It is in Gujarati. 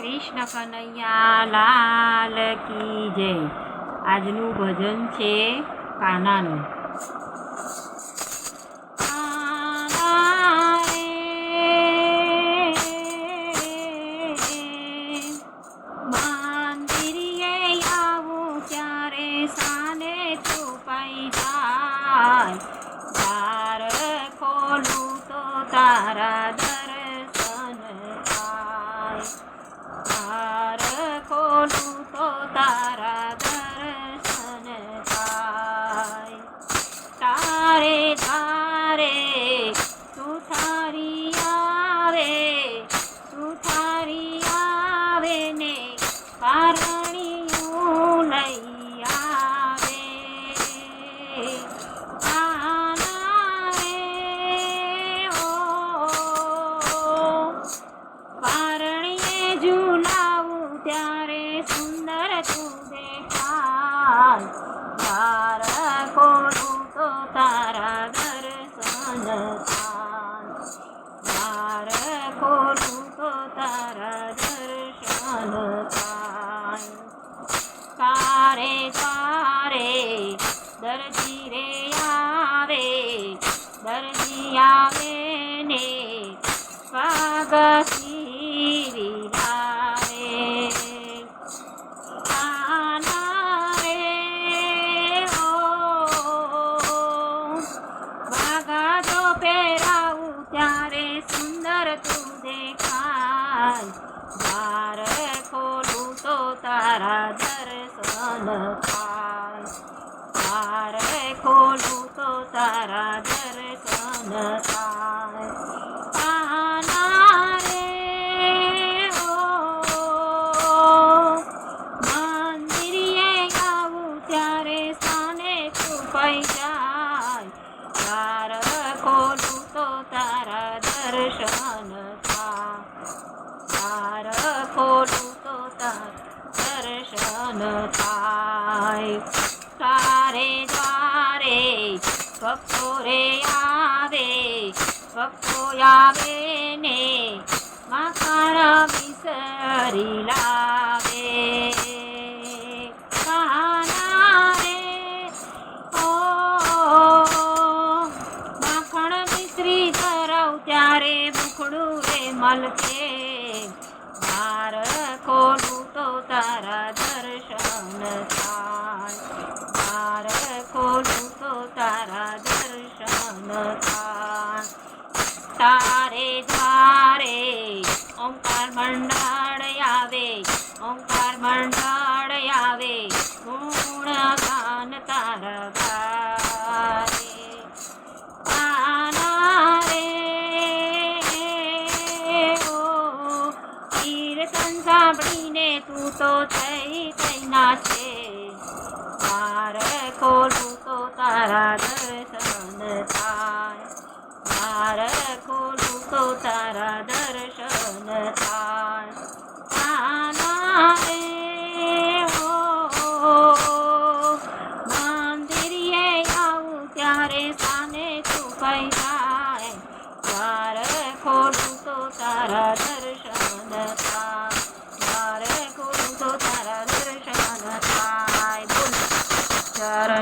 કૃષ્ણ કનૈયા લાલ કી જય આજનું ભજન છે કાનાનું કાના દેખાય દ્વાર ખોલું તો તારા દર્શન થાય દ્વાર ખોલું તો તારા દર્શન થાય તારે તારે દરજી રે આવે, દરજી આવે ને સ્વાગતી ત્યારે સુંદર તું દેખાય. દ્વાર ખોલું તો તારા દર્શન થાય. દ્વાર ખોલું તો તારા દર્શન થાય તો તારા દર્શન થાય દ્વાર ખોલું તો તારા દર્શન થાય તારે દ્વારે ભક્તો રે આવે ભક્તો આવે ને માખણ વિસરી લાવે ત્યારે મુખડું રે મલકે. દ્વાર ખોલું તો તારા દર્શન થાય. દ્વાર ખોલું તો તારા દર્શન થાય. તારે દ્વારે ઓંકાર મંડળ આવે. ઓંકાર મંડળ આવે. ગુણ ગાન તારા કીર્તન સાંભળીને તું તો થઈ થઈ છે. મારે ખોલું તો તારા દર્શન થાય. મારે ખોલું તો તારા દર્શન થાય. રે ઓ મંદિરે આવું ત્યારે સાને છુપાઈ જાય દ્વાર ખોલું તો તારા